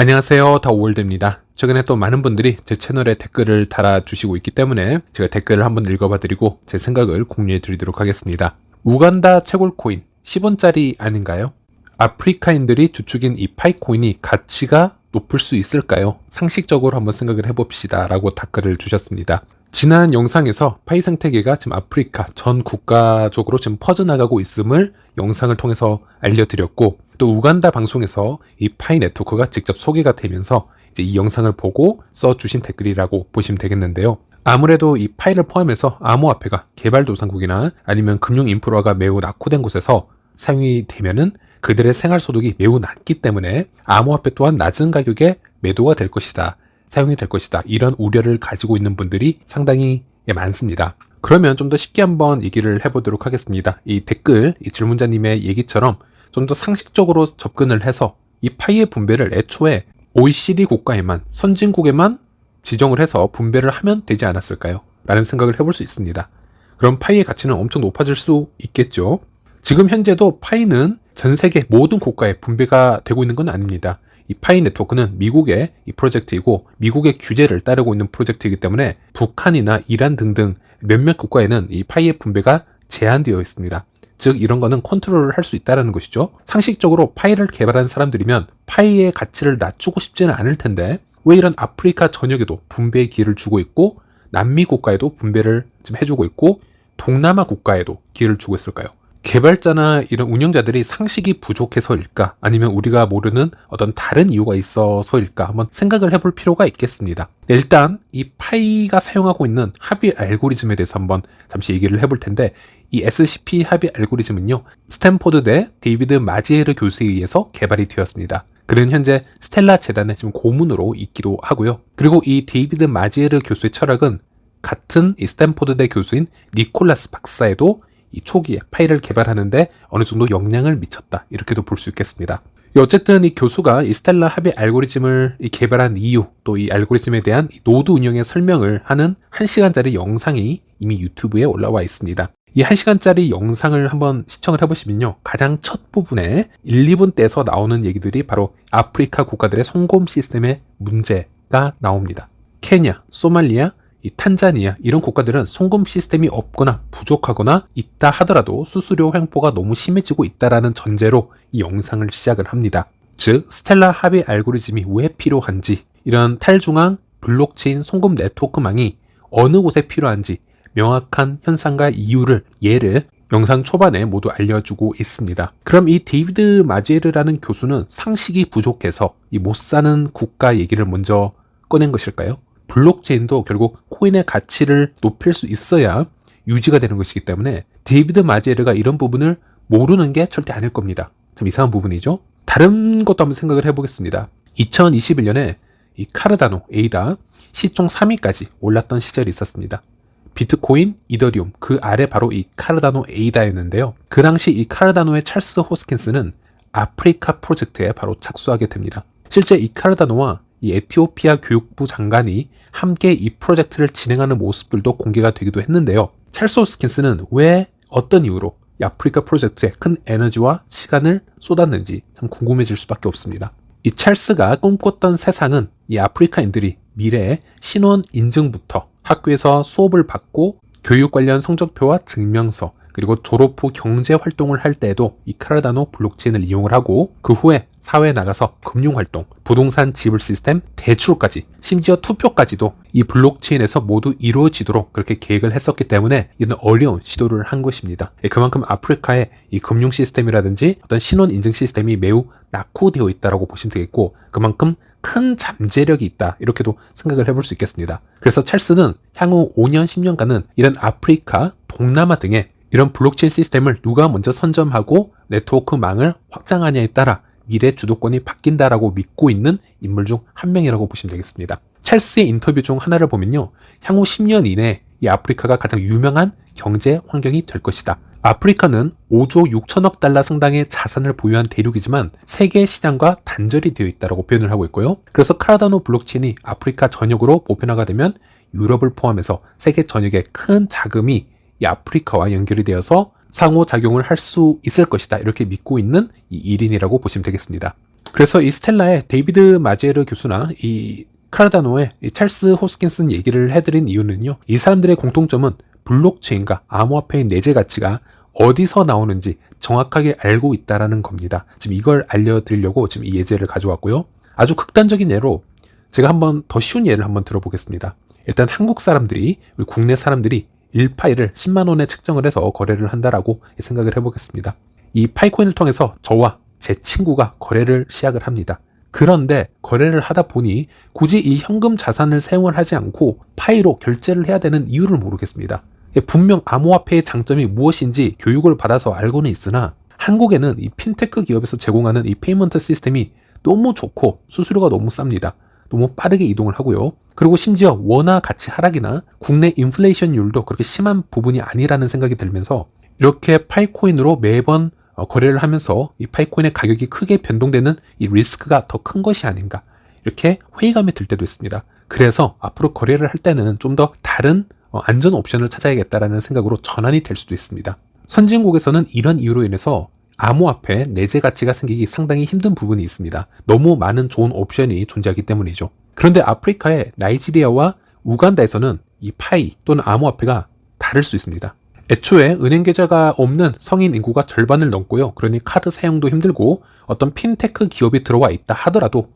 안녕하세요. 다오월드입니다. 최근에 또 많은 분들이 제 채널에 댓글을 달아주시고 있기 때문에 제가 댓글을 한번 읽어봐 드리고 제 생각을 공유해 드리도록 하겠습니다. 우간다 채굴 코인 10원짜리 아닌가요? 아프리카인들이 주축인 이 파이코인이 가치가 높을 수 있을까요? 상식적으로 한번 생각을 해봅시다. 라고 댓글을 주셨습니다. 지난 영상에서 파이 생태계가 지금 아프리카 전 국가적으로 지금 퍼져나가고 있음을 영상을 통해서 알려드렸고 또 우간다 방송에서 이 파이 네트워크가 직접 소개가 되면서 이제 이 영상을 보고 써주신 댓글이라고 보시면 되겠는데요. 아무래도 이 파이를 포함해서 암호화폐가 개발도상국이나 아니면 금융 인프라가 매우 낙후된 곳에서 사용이 되면은 그들의 생활소득이 매우 낮기 때문에 암호화폐 또한 낮은 가격에 매도가 될 것이다. 사용이 될 것이다. 이런 우려를 가지고 있는 분들이 상당히 많습니다. 그러면 좀 더 쉽게 한번 얘기를 해보도록 하겠습니다. 이 댓글, 이 질문자님의 얘기처럼 좀 더 상식적으로 접근을 해서 이 파이의 분배를 애초에 OECD 국가에만, 선진국에만 지정을 해서 분배를 하면 되지 않았을까요? 라는 생각을 해볼 수 있습니다. 그럼 파이의 가치는 엄청 높아질 수 있겠죠? 지금 현재도 파이는 전 세계 모든 국가에 분배가 되고 있는 건 아닙니다. 이 파이 네트워크는 미국의 이 프로젝트이고 미국의 규제를 따르고 있는 프로젝트이기 때문에 북한이나 이란 등등 몇몇 국가에는 이 파이의 분배가 제한되어 있습니다. 즉 이런 거는 컨트롤을 할 수 있다는 것이죠. 상식적으로 파이를 개발한 사람들이면 파이의 가치를 낮추고 싶지는 않을 텐데 왜 이런 아프리카 전역에도 분배의 기회를 주고 있고 남미 국가에도 분배를 좀 해주고 있고 동남아 국가에도 기회를 주고 있을까요? 개발자나 이런 운영자들이 상식이 부족해서일까? 아니면 우리가 모르는 어떤 다른 이유가 있어서일까? 한번 생각을 해볼 필요가 있겠습니다. 네, 일단 이 파이가 사용하고 있는 합의 알고리즘에 대해서 한번 잠시 얘기를 해볼 텐데 이 SCP 합의 알고리즘은요 스탠포드대 데이비드 마지에르 교수에 의해서 개발이 되었습니다. 그는 현재 스텔라 재단의 지금 고문으로 있기도 하고요. 그리고 이 데이비드 마지에르 교수의 철학은 같은 이 스탠포드대 교수인 니콜라스 박사에도 이 초기에 파일을 개발하는데 어느 정도 영향을 미쳤다. 이렇게도 볼 수 있겠습니다. 어쨌든 이 교수가 이 스텔라 합의 알고리즘을 개발한 이유, 또 이 알고리즘에 대한 노드 운영의 설명을 하는 1시간짜리 영상이 이미 유튜브에 올라와 있습니다. 이 1시간짜리 영상을 한번 시청을 해보시면요. 가장 첫 부분에 1, 2분 떼서 나오는 얘기들이 바로 아프리카 국가들의 송금 시스템의 문제가 나옵니다. 케냐, 소말리아, 이 탄자니아 이런 국가들은 송금 시스템이 없거나 부족하거나 있다 하더라도 수수료 횡포가 너무 심해지고 있다라는 전제로 이 영상을 시작을 합니다. 즉 스텔라 합의 알고리즘이 왜 필요한지 이런 탈중앙 블록체인 송금 네트워크망이 어느 곳에 필요한지 명확한 현상과 이유를 예를 영상 초반에 모두 알려주고 있습니다. 그럼 이 데이비드 마제르라는 교수는 상식이 부족해서 이 못 사는 국가 얘기를 먼저 꺼낸 것일까요? 블록체인도 결국 코인의 가치를 높일 수 있어야 유지가 되는 것이기 때문에 데이비드 마제르가 이런 부분을 모르는 게 절대 아닐 겁니다. 참 이상한 부분이죠. 다른 것도 한번 생각을 해보겠습니다. 2021년에 이 카르다노, 에이다 시총 3위까지 올랐던 시절이 있었습니다. 비트코인, 이더리움, 그 아래 바로 이 카르다노 에이다였는데요. 그 당시 이 카르다노의 찰스 호스킨스는 아프리카 프로젝트에 바로 착수하게 됩니다. 실제 이 카르다노와 이 에티오피아 교육부 장관이 함께 이 프로젝트를 진행하는 모습들도 공개가 되기도 했는데요. 찰스 호스킨스는 왜 어떤 이유로 이 아프리카 프로젝트에 큰 에너지와 시간을 쏟았는지 참 궁금해질 수밖에 없습니다. 이 찰스가 꿈꿨던 세상은 이 아프리카인들이 미래의 신원 인증부터 학교에서 수업을 받고 교육 관련 성적표와 증명서 그리고 졸업 후 경제 활동을 할 때에도 이 카르다노 블록체인을 이용을 하고 그 후에 사회에 나가서 금융 활동, 부동산 지불 시스템, 대출까지 심지어 투표까지도 이 블록체인에서 모두 이루어지도록 그렇게 계획을 했었기 때문에 이는 어려운 시도를 한 것입니다. 예, 그만큼 아프리카의 이 금융 시스템이라든지 어떤 신원 인증 시스템이 매우 낙후되어 있다고 보시면 되겠고 그만큼 큰 잠재력이 있다 이렇게도 생각을 해볼 수 있겠습니다. 그래서 찰스는 향후 5년 10년간은 이런 아프리카, 동남아 등의 이런 블록체인 시스템을 누가 먼저 선점하고 네트워크망을 확장하냐에 따라 미래 주도권이 바뀐다라고 믿고 있는 인물 중 한 명이라고 보시면 되겠습니다. 찰스의 인터뷰 중 하나를 보면요. 향후 10년 이내 이 아프리카가 가장 유명한 경제 환경이 될 것이다. 아프리카는 5조 6천억 달러 상당의 자산을 보유한 대륙이지만 세계 시장과 단절이 되어 있다고 표현을 하고 있고요. 그래서 카라다노 블록체인이 아프리카 전역으로 보편화가 되면 유럽을 포함해서 세계 전역에 큰 자금이 이 아프리카와 연결이 되어서 상호작용을 할 수 있을 것이다. 이렇게 믿고 있는 이 1인이라고 보시면 되겠습니다. 그래서 이 스텔라의 데이비드 마제르 교수나 이 카르다노의 이 찰스 호스킨슨 얘기를 해드린 이유는요. 이 사람들의 공통점은 블록체인과 암호화폐의 내재 가치가 어디서 나오는지 정확하게 알고 있다라는 겁니다. 지금 이걸 알려드리려고 지금 이 예제를 가져왔고요. 아주 극단적인 예로 제가 한번 더 쉬운 예를 한번 들어보겠습니다. 일단 한국 사람들이 우리 국내 사람들이 1파이를 10만 원에 측정을 해서 거래를 한다라고 생각을 해보겠습니다. 이 파이코인을 통해서 저와 제 친구가 거래를 시작을 합니다. 그런데 거래를 하다 보니 굳이 이 현금 자산을 사용을 하지 않고 파이로 결제를 해야 되는 이유를 모르겠습니다. 예, 분명 암호화폐의 장점이 무엇인지 교육을 받아서 알고는 있으나 한국에는 이 핀테크 기업에서 제공하는 이 페이먼트 시스템이 너무 좋고 수수료가 너무 쌉니다. 너무 빠르게 이동을 하고요. 그리고 심지어 원화 가치 하락이나 국내 인플레이션율도 그렇게 심한 부분이 아니라는 생각이 들면서 이렇게 파이코인으로 매번 어, 거래를 하면서 이 파이코인의 가격이 크게 변동되는 이 리스크가 더 큰 것이 아닌가 이렇게 회의감이 들 때도 있습니다. 그래서 앞으로 거래를 할 때는 좀 더 다른 어, 안전 옵션을 찾아야겠다라는 생각으로 전환이 될 수도 있습니다. 선진국에서는 이런 이유로 인해서 암호화폐 내재 가치가 생기기 상당히 힘든 부분이 있습니다. 너무 많은 좋은 옵션이 존재하기 때문이죠. 그런데 아프리카의 나이지리아와 우간다에서는 이 파이 또는 암호화폐가 다를 수 있습니다. 애초에 은행 계좌가 없는 성인 인구가 절반을 넘고요. 그러니 카드 사용도 힘들고 어떤 핀테크 기업이 들어와 있다 하더라도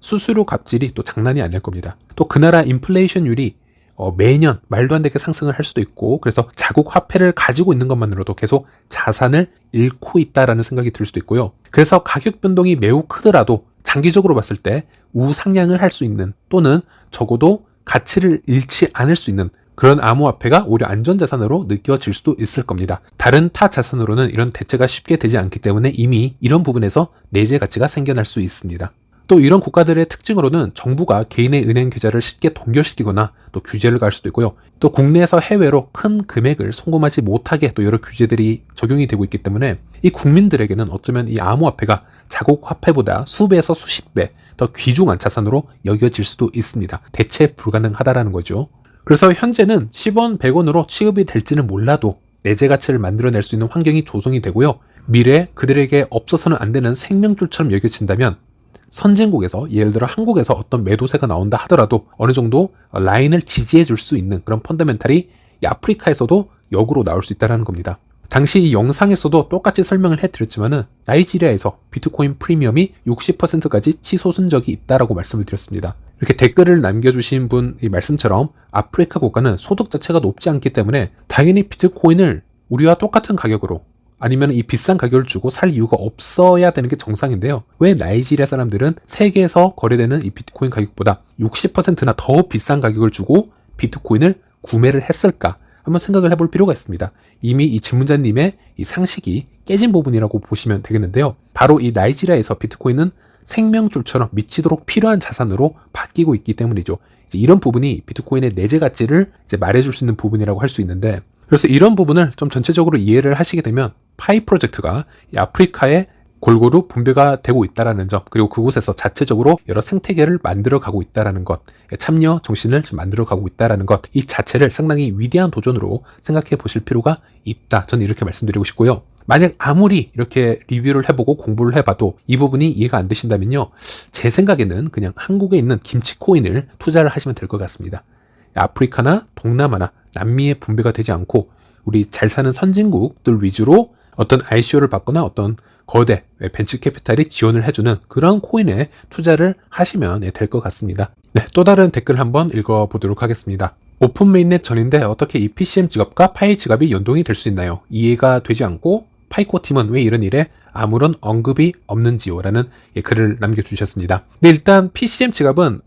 수수료 갑질이 또 장난이 아닐 겁니다. 또 그 나라 인플레이션율이 어, 매년 말도 안 되게 상승을 할 수도 있고 그래서 자국 화폐를 가지고 있는 것만으로도 계속 자산을 잃고 있다라는 생각이 들 수도 있고요. 그래서 가격 변동이 매우 크더라도 장기적으로 봤을 때 우상향을 할 수 있는 또는 적어도 가치를 잃지 않을 수 있는 그런 암호화폐가 오히려 안전자산으로 느껴질 수도 있을 겁니다. 다른 타 자산으로는 이런 대체가 쉽게 되지 않기 때문에 이미 이런 부분에서 내재 가치가 생겨날 수 있습니다. 또 이런 국가들의 특징으로는 정부가 개인의 은행 계좌를 쉽게 동결시키거나 또 규제를 갈 수도 있고요. 또 국내에서 해외로 큰 금액을 송금하지 못하게 또 여러 규제들이 적용이 되고 있기 때문에 이 국민들에게는 어쩌면 이 암호화폐가 자국 화폐보다 수배에서 수십 배 더 귀중한 자산으로 여겨질 수도 있습니다. 대체 불가능하다라는 거죠. 그래서 현재는 10원, 100원으로 취급이 될지는 몰라도 내재 가치를 만들어낼 수 있는 환경이 조성이 되고요. 미래 그들에게 없어서는 안 되는 생명줄처럼 여겨진다면 선진국에서 예를 들어 한국에서 어떤 매도세가 나온다 하더라도 어느 정도 라인을 지지해 줄 수 있는 그런 펀더멘탈이 아프리카에서도 역으로 나올 수 있다는 겁니다. 당시 이 영상에서도 똑같이 설명을 해드렸지만은 나이지리아에서 비트코인 프리미엄이 60%까지 치솟은 적이 있다라고 말씀을 드렸습니다. 이렇게 댓글을 남겨주신 분 이 말씀처럼 아프리카 국가는 소득 자체가 높지 않기 때문에 당연히 비트코인을 우리와 똑같은 가격으로 아니면 이 비싼 가격을 주고 살 이유가 없어야 되는 게 정상인데요. 왜 나이지리아 사람들은 세계에서 거래되는 이 비트코인 가격보다 60%나 더 비싼 가격을 주고 비트코인을 구매를 했을까? 한번 생각을 해볼 필요가 있습니다. 이미 이 질문자님의 이 상식이 깨진 부분이라고 보시면 되겠는데요. 바로 이 나이지리아에서 비트코인은 생명줄처럼 미치도록 필요한 자산으로 바뀌고 있기 때문이죠. 이런 부분이 비트코인의 내재 가치를 말해줄 수 있는 부분이라고 할 수 있는데 그래서 이런 부분을 좀 전체적으로 이해를 하시게 되면 파이 프로젝트가 아프리카에 골고루 분배가 되고 있다라는 점 그리고 그곳에서 자체적으로 여러 생태계를 만들어 가고 있다라는 것 참여 정신을 만들어 가고 있다라는 것 이 자체를 상당히 위대한 도전으로 생각해 보실 필요가 있다. 저는 이렇게 말씀드리고 싶고요. 만약 아무리 이렇게 리뷰를 해보고 공부를 해봐도 이 부분이 이해가 안 되신다면요. 제 생각에는 그냥 한국에 있는 김치 코인을 투자를 하시면 될 것 같습니다. 아프리카나 동남아나 남미에 분배가 되지 않고 우리 잘 사는 선진국들 위주로 어떤 ICO를 받거나 어떤 거대 벤처 캐피탈이 지원을 해주는 그런 코인에 투자를 하시면 될 것 같습니다. 네, 또 다른 댓글 한번 읽어보도록 하겠습니다. 오픈 메인넷 전인데 어떻게 이 PCM 지갑과 파이 지갑이 연동이 될 수 있나요? 이해가 되지 않고 파이코 팀은 왜 이런 일에 아무런 언급이 없는지요? 라는 글을 남겨주셨습니다. 네, 일단 PCM 지갑은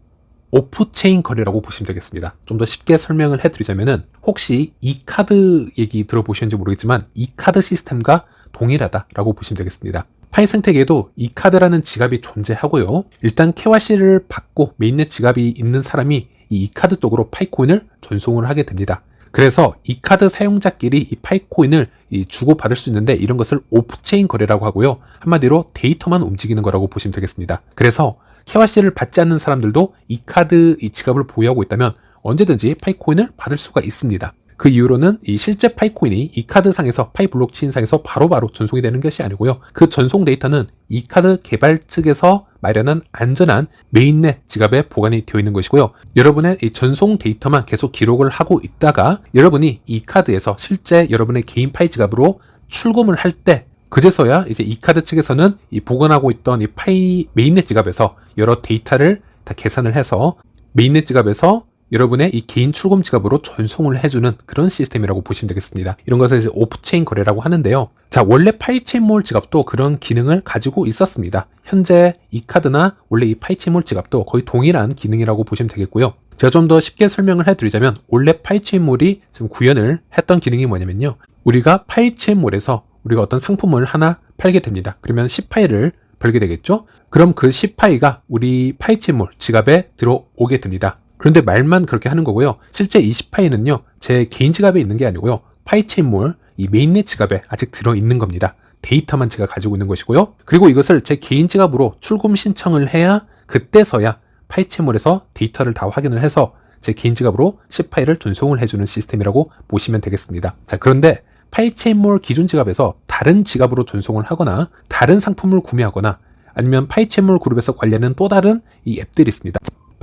오프체인 거래라고 보시면 되겠습니다. 좀 더 쉽게 설명을 해드리자면은 혹시 이 카드 얘기 들어보셨는지 모르겠지만 이 카드 시스템과 동일하다라고 보시면 되겠습니다. 파이 생태계에도 이 카드라는 지갑이 존재하고요. 일단 KYC를 받고 메인넷 지갑이 있는 사람이 이 카드 쪽으로 파이코인을 전송을 하게 됩니다. 그래서 이 카드 사용자끼리 이 파이코인을 주고받을 수 있는데 이런 것을 오프체인 거래라고 하고요. 한마디로 데이터만 움직이는 거라고 보시면 되겠습니다. 그래서 KYC를 받지 않는 사람들도 이 카드 이 지갑을 보유하고 있다면 언제든지 파이코인을 받을 수가 있습니다. 그 이후로는 이 실제 파이코인이 이 카드상에서 파이 블록체인상에서 바로바로 전송이 되는 것이 아니고요. 그 전송 데이터는 이 카드 개발 측에서 마련한 안전한 메인넷 지갑에 보관이 되어 있는 것이고요. 여러분의 이 전송 데이터만 계속 기록을 하고 있다가 여러분이 이 카드에서 실제 여러분의 개인 파이 지갑으로 출금을 할때 그제서야 이제 이 카드 측에서는 이 보관하고 있던 이 파이 메인넷 지갑에서 여러 데이터를 다 계산을 해서 메인넷 지갑에서 여러분의 이 개인 출금 지갑으로 전송을 해주는 그런 시스템이라고 보시면 되겠습니다. 이런 것을 이제 오프체인 거래라고 하는데요. 자, 원래 파이체인몰 지갑도 그런 기능을 가지고 있었습니다. 현재 이 카드나 원래 이 파이체인몰 지갑도 거의 동일한 기능이라고 보시면 되겠고요. 제가 좀 더 쉽게 설명을 해드리자면 원래 파이체인몰이 지금 구현을 했던 기능이 뭐냐면요. 우리가 파이체인몰에서 우리가 어떤 상품을 하나 팔게 됩니다. 그러면 10파이를 벌게 되겠죠? 그럼 그 10파이가 우리 파이체인몰 지갑에 들어오게 됩니다. 그런데 말만 그렇게 하는 거고요. 실제 이 10파이는요, 제 개인 지갑에 있는 게 아니고요. 파이체인몰 이 메인넷 지갑에 아직 들어 있는 겁니다. 데이터만 제가 가지고 있는 것이고요. 그리고 이것을 제 개인 지갑으로 출금 신청을 해야 그때서야 파이체몰에서 데이터를 다 확인을 해서 제 개인 지갑으로 10파이를 전송을 해주는 시스템이라고 보시면 되겠습니다. 자, 그런데 파이체인몰 기존 지갑에서 다른 지갑으로 전송을 하거나 다른 상품을 구매하거나 아니면 파이체인몰 그룹에서 관리하는 또 다른 이 앱들이 있습니다.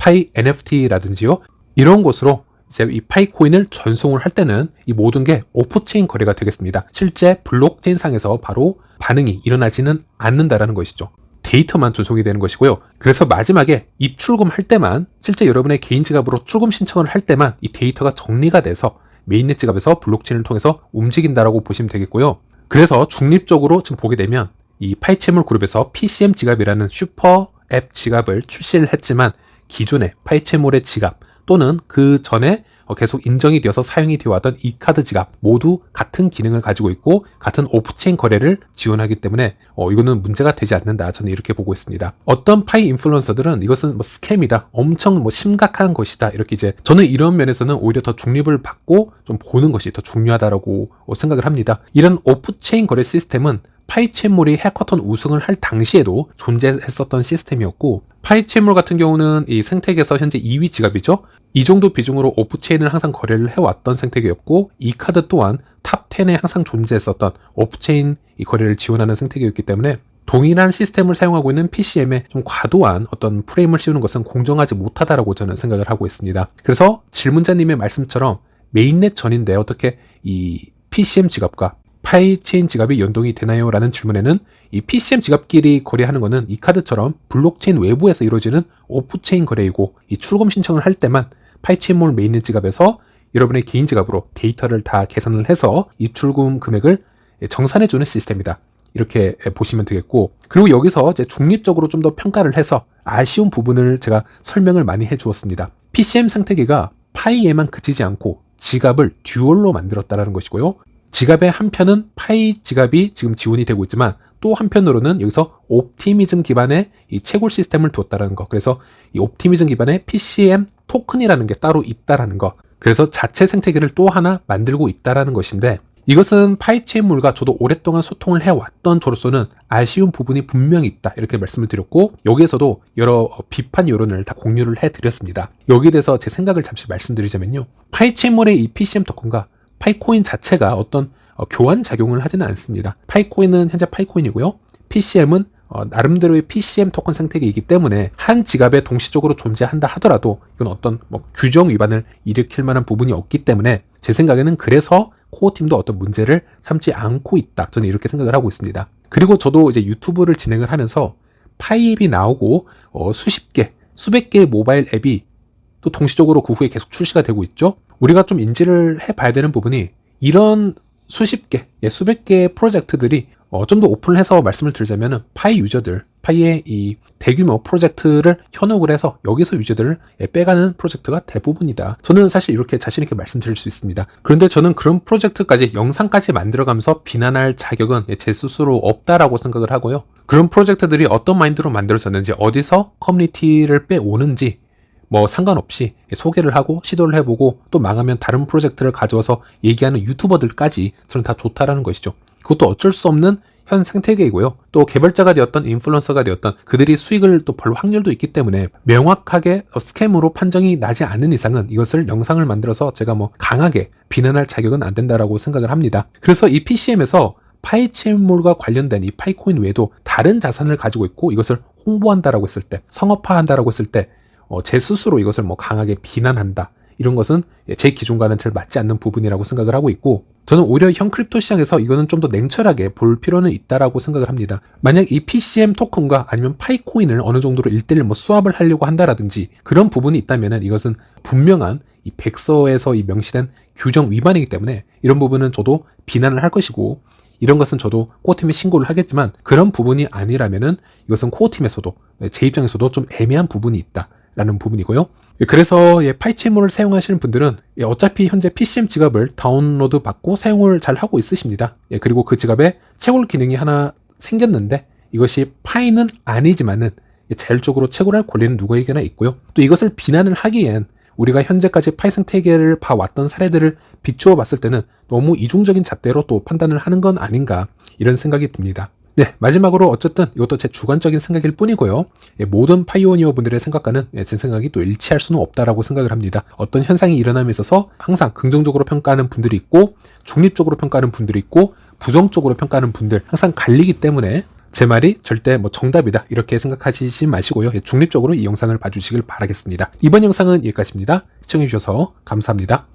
파이 NFT라든지요. 이런 곳으로 이제 이 파이 코인을 전송을 할 때는 이 모든 게 오프체인 거래가 되겠습니다. 실제 블록체인 상에서 바로 반응이 일어나지는 않는다라는 것이죠. 데이터만 전송이 되는 것이고요. 그래서 마지막에 입출금 할 때만 실제 여러분의 개인 지갑으로 출금 신청을 할 때만 이 데이터가 정리가 돼서 메인넷 지갑에서 블록체인을 통해서 움직인다라고 보시면 되겠고요. 그래서 중립적으로 지금 보게 되면 이 파이체물 그룹에서 PCM 지갑이라는 슈퍼 앱 지갑을 출시를 했지만 기존의 파이체몰의 지갑 또는 그 전에 어, 계속 인정이 되어서 사용이 되어 왔던 이 카드 지갑 모두 같은 기능을 가지고 있고 같은 오프체인 거래를 지원하기 때문에 어, 이거는 문제가 되지 않는다 저는 이렇게 보고 있습니다. 어떤 파이 인플루언서들은 이것은 뭐 스캠이다, 엄청 뭐 심각한 것이다 이렇게 이제 저는 이런 면에서는 오히려 더 중립을 받고 좀 보는 것이 더 중요하다라고 생각을 합니다. 이런 오프체인 거래 시스템은 파이체몰이 해커톤 우승을 할 당시에도 존재했었던 시스템이었고 파이체몰 같은 경우는 이 생태계에서 현재 2위 지갑이죠. 이 정도 비중으로 오프체인을 항상 거래를 해왔던 생태계였고 이 카드 또한 탑 10에 항상 존재했었던 오프체인 이 거래를 지원하는 생태계였기 때문에 동일한 시스템을 사용하고 있는 PCM에 좀 과도한 어떤 프레임을 씌우는 것은 공정하지 못하다라고 저는 생각을 하고 있습니다. 그래서 질문자님의 말씀처럼 메인넷 전인데 어떻게 이 PCM 지갑과 파이체인 지갑이 연동이 되나요? 라는 질문에는 이 PCM 지갑끼리 거래하는 것은 이 카드처럼 블록체인 외부에서 이루어지는 오프체인 거래이고 이 출금 신청을 할 때만 파이체인몰 메인넷 지갑에서 여러분의 개인 지갑으로 데이터를 다 계산을 해서 입출금 금액을 정산해주는 시스템이다. 이렇게 보시면 되겠고 그리고 여기서 이제 중립적으로 좀 더 평가를 해서 아쉬운 부분을 제가 설명을 많이 해 주었습니다. PCM 생태계가 파이에만 그치지 않고 지갑을 듀얼로 만들었다라는 것이고요. 지갑의 한편은 파이 지갑이 지금 지원이 되고 있지만 또 한편으로는 여기서 옵티미즘 기반의 이 채굴 시스템을 두었다라는 거. 그래서 이 옵티미즘 기반의 PCM 토큰이라는 게 따로 있다라는 거. 그래서 자체 생태계를 또 하나 만들고 있다라는 것인데 이것은 파이체인물과 저도 오랫동안 소통을 해왔던 저로서는 아쉬운 부분이 분명히 있다 이렇게 말씀을 드렸고 여기에서도 여러 비판 여론을 다 공유를 해드렸습니다. 여기에 대해서 제 생각을 잠시 말씀드리자면요. 파이체인물의 이 PCM 토큰과 파이코인 자체가 어떤 어, 교환 작용을 하지는 않습니다. 파이코인은 현재 파이코인이고요. PCM은 어, 나름대로의 PCM 토큰 생태계이기 때문에 한 지갑에 동시적으로 존재한다 하더라도 이건 어떤 뭐 규정 위반을 일으킬 만한 부분이 없기 때문에 제 생각에는 그래서 코어 팀도 어떤 문제를 삼지 않고 있다. 저는 이렇게 생각을 하고 있습니다. 그리고 저도 이제 유튜브를 진행을 하면서 파이 앱이 나오고 어, 수십 개, 수백 개의 모바일 앱이 또 동시적으로 그 후에 계속 출시가 되고 있죠. 우리가 좀 인지를 해봐야 되는 부분이 이런 수십 개, 예, 수백 개의 프로젝트들이 어, 좀 더 오픈해서 말씀을 드리자면은 파이 유저들, 파이의 이 대규모 프로젝트를 현혹을 해서 여기서 유저들을 예, 빼가는 프로젝트가 대부분이다. 저는 사실 이렇게 자신 있게 말씀드릴 수 있습니다. 그런데 저는 그런 프로젝트까지 영상까지 만들어가면서 비난할 자격은 예, 제 스스로 없다라고 생각을 하고요. 그런 프로젝트들이 어떤 마인드로 만들어졌는지, 어디서 커뮤니티를 빼오는지, 뭐 상관없이 소개를 하고 시도를 해보고 또 망하면 다른 프로젝트를 가져와서 얘기하는 유튜버들까지 저는 다 좋다라는 것이죠. 그것도 어쩔 수 없는 현 생태계이고요. 또 개발자가 되었던 인플루언서가 되었던 그들이 수익을 또 벌 확률도 있기 때문에 명확하게 어, 스캠으로 판정이 나지 않는 이상은 이것을 영상을 만들어서 제가 뭐 강하게 비난할 자격은 안 된다라고 생각을 합니다. 그래서 이 PCM에서 파이체몰과 관련된 이 파이코인 외에도 다른 자산을 가지고 있고 이것을 홍보한다라고 했을 때 성업화한다라고 했을 때 어, 제 스스로 이것을 뭐 강하게 비난한다. 이런 것은 제 기준과는 잘 맞지 않는 부분이라고 생각을 하고 있고 저는 오히려 현 크립토 시장에서 이거는 좀 더 냉철하게 볼 필요는 있다라고 생각을 합니다. 만약 이 PCM 토큰과 아니면 파이코인을 어느 정도로 일대일 뭐 수합을 하려고 한다라든지 그런 부분이 있다면은 이것은 분명한 이 백서에서 이 명시된 규정 위반이기 때문에 이런 부분은 저도 비난을 할 것이고 이런 것은 저도 코어팀에 신고를 하겠지만 그런 부분이 아니라면은 이것은 코어팀에서도 제 입장에서도 좀 애매한 부분이 있다. 라는 부분이고요. 그래서 예, 파이체몰을 사용하시는 분들은 예, 어차피 현재 PCM 지갑을 다운로드 받고 사용을 잘 하고 있으십니다. 예, 그리고 그 지갑에 채굴 기능이 하나 생겼는데 이것이 파이는 아니지만은 예, 자율적으로 채굴할 권리는 누구에게나 있고요. 또 이것을 비난을 하기엔 우리가 현재까지 파이 생태계를 봐왔던 사례들을 비추어 봤을 때는 너무 이중적인 잣대로 또 판단을 하는 건 아닌가 이런 생각이 듭니다. 네, 마지막으로 어쨌든 이것도 제 주관적인 생각일 뿐이고요. 예, 모든 파이오니어 분들의 생각과는 예, 제 생각이 또 일치할 수는 없다라고 생각을 합니다. 어떤 현상이 일어남에 있어서 항상 긍정적으로 평가하는 분들이 있고 중립적으로 평가하는 분들이 있고 부정적으로 평가하는 분들 항상 갈리기 때문에 제 말이 절대 뭐 정답이다 이렇게 생각하시지 마시고요. 예, 중립적으로 이 영상을 봐주시길 바라겠습니다. 이번 영상은 여기까지입니다. 시청해주셔서 감사합니다.